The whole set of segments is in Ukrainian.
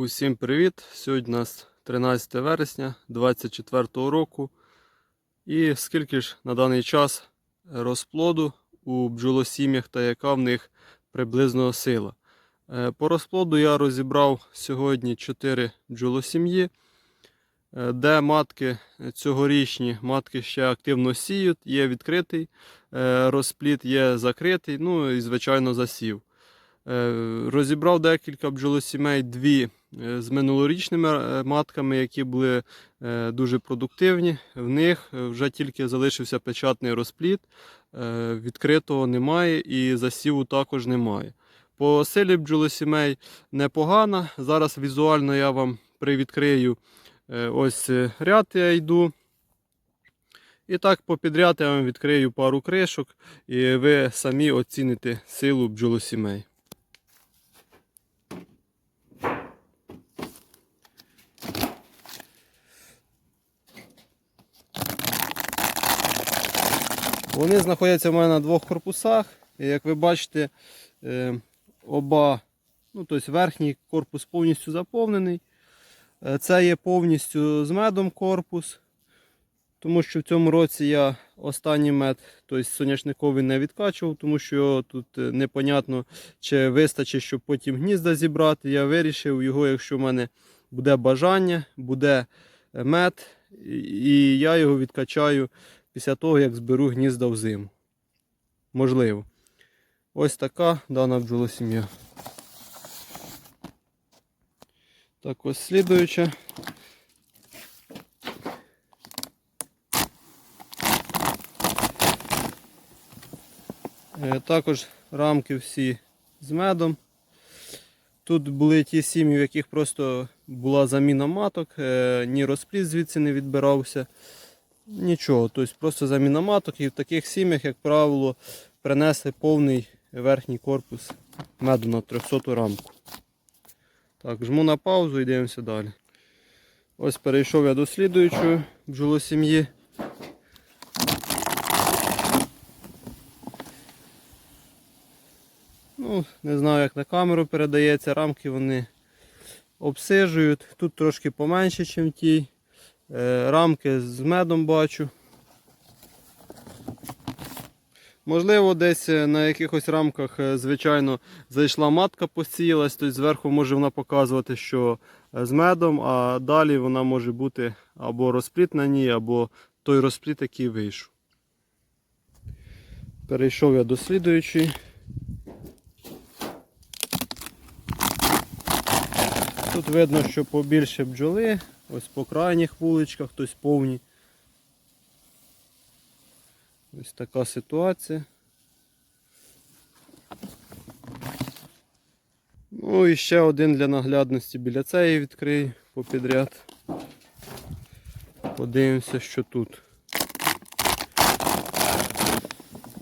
Усім привіт! Сьогодні у нас 13 вересня 2024 року. І скільки ж на даний час розплоду у бджолосім'ях та яка в них приблизно сила. Е, По розплоду я розібрав сьогодні 4 бджолосім'ї, е, де матки цьогорічні матки ще активно сіють, є відкритий е, розплід, є закритий, ну і звичайно засів. Розібрав декілька бджолосімей, дві з минулорічними матками, які були дуже продуктивні. В них вже тільки залишився печатний розплід, відкритого немає і засіву також немає. По силі бджолосімей непогано. Зараз візуально я вам привідкрию е, ось е, ряд я йду. І так попідряд я вам відкрию пару кришок, і ви самі оціните силу бджолосімей. Вони знаходяться в мене на двох корпусах. І як ви бачите, е, оба, ну, тобто верхній корпус повністю заповнений. Е, Це є повністю з медом корпус. Тому що в цьому році я останній мед, тобто соняшниковий не відкачував, тому що тут е, непонятно, чи вистачить, щоб потім гнізда зібрати. Я вирішив його, якщо в мене буде бажання, буде е, мед, і- я його відкачаю після того, як зберу гнізда в зиму. Можливо. Ось така дана бджолосім'я. Так, ось слідуюча. Е, Також рамки всі з медом. Тут були ті сім'ї, в яких просто була заміна маток, е, ні розплід звідси не відбирався. Нічого, тобто просто заміна маток і в таких сім'ях, як правило, принесли повний верхній корпус меду на 300 рамку. Так, жму на паузу і дивимося далі. Ось перейшов я до слідуючої бджолосім'ї. Ну, не знаю, як на камеру передається, рамки вони обсижують. Тут трошки поменше, ніж ті. Е, Рамки з медом бачу. Можливо, десь е, на якихось рамках, е, звичайно, зайшла матка, посіялась, тобто зверху може вона показувати, що е, з медом, а далі вона може бути або розпліт на ній, або той розпліт, який вийшов. Перейшов я до слідуючої. Тут видно, що побільше бджоли, ось по крайніх вуличках, тобто повні. Ось така ситуація. Ну і ще один для наглядності біля цієї відкрию попідряд. Подивимося, що тут.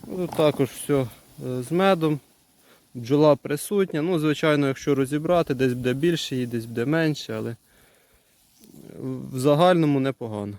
Тут також все е, з медом. Бджола присутня. Ну, звичайно, якщо розібрати, десь буде більше її, десь буде менше, але в загальному непогано.